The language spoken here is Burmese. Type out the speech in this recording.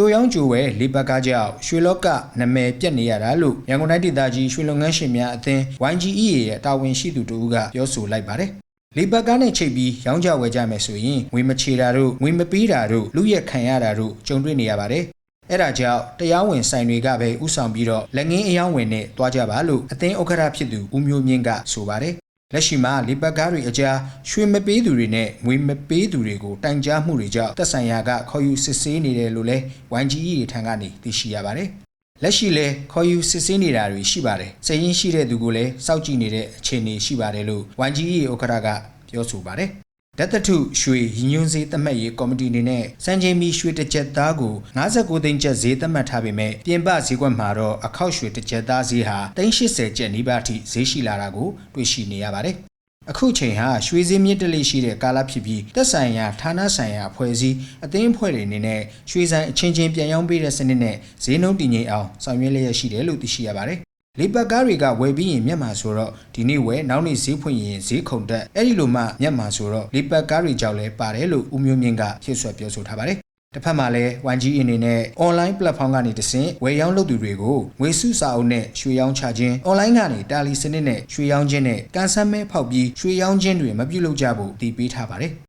ကြိုရောင်းကြိုဝဲလေပတ်ကားကြောင့်ရွှေလောကနာမည်ပြက်နေရတာလို့ရန်ကုန်တိုင်းဒေသကြီးရွှေလုပ်ငန်းရှင်များအသင်း YGE ရဲ့တာဝန်ရှိသူတို့ကပြောဆိုလိုက်ပါတယ်လေပတ်ကားနဲ့ချိတ်ပြီးရောင်းကြဝယ်ကြမယ်ဆိုရင်ငွေမချေတာတို့ငွေမပေးတာတို့လူရက်ခံရတာတို့ကြုံတွေ့နေရပါတယ်အဲ့ဒါကြောင့်တရားဝင်ဆိုင်တွေကပဲဥဆောင်ပြီးတော့လက်ငင်းအယောင်းဝင်နဲ့တွားကြပါလို့အသင်းဥက္ကဋ္ဌဖြစ်သူဦးမျိုးမြင့်ကဆိုပါတယ် လက်ရှိမှာလေပတ်ကားတွေအကြားရွှေမပေးသူတွေနဲ့ငွေမပေးသူတွေကိုတိုင်ကြားမှုတွေကြောင့်တက်ဆိုင်ရာကခေါ်ယူစစ်ဆေးနေတယ်လို့လဲ YGE ထံကနေသိရှိရပါတယ်။လက်ရှိလဲခေါ်ယူစစ်ဆေးနေတာတွေရှိပါတယ်။စည်ရင်းရှိတဲ့သူကိုလည်းစောင့်ကြည့်နေတဲ့အခြေအနေရှိပါတယ်လို့ YGE ဥက္ကဋ္ဌကပြောဆိုပါတယ်။ ဓာတ်သတ္ထုရွှေရည်ညွှန်းဈေးသတ်မှတ်ရေးကော်မတီအနေနဲ့စံချိန်မီရွှေတစ်ကြက်သားကို59သိန်းကျပ်ဈေးသတ်မှတ်ထားပေမဲ့ပြင်ပဈေးကွက်မှာတော့အခောက်ရွှေတစ်ကြက်သားဈေးဟာ380ကျပ်နီးပါးအထိဈေးရှိလာတာကိုတွေ့ရှိနေရပါတယ်။အခုချိန်ဟာရွှေစည်းမြင့်တက်လေးရှိတဲ့ကာလဖြစ်ပြီးတက်ဆိုင်ရာဌာနဆိုင်ရာအဖွဲ့အစည်းအသင်းအဖွဲ့တွေအနေနဲ့ရွှေဆိုင်အချင်းချင်းပြန်ရောင်းပေးတဲ့စနစ်နဲ့ဈေးနှုန်းတည်ငြိမ်အောင်ဆောင်ရွက်လျက်ရှိတယ်လို့သိရှိရပါတယ်။ လေပတ်ကားတွေကဝယ်ပြီးရင်မျက်မှန်ဆိုတော့ဒီနေ့ဝယ်နောက်နေ့ဈေးဖွင့်ရင်ဈေးခုန်တက်အဲ့ဒီလိုမှမျက်မှန်ဆိုတော့လေပတ်ကားတွေကြောင့်လည်းပါတယ်လို့ဦးမျိုးမြင့်ကဖြည့်ဆွတ်ပြောဆိုထားပါတယ်။တစ်ဖက်မှာလည်း 1G အနေနဲ့ online platform ကနေတဆင့်ဝယ်ရောင်းလုပ်သူတွေကိုငွေစုစာအုပ်နဲ့ရွှေရောင်းချခြင်း online ကနေတာလီစနစ်နဲ့ရွှေရောင်းခြင်းနဲ့ကန်ဆယ်မဲဖောက်ပြီးရွှေရောင်းခြင်းတွေမပြုလုပ်ကြဖို့တည်ပေးထားပါတယ်။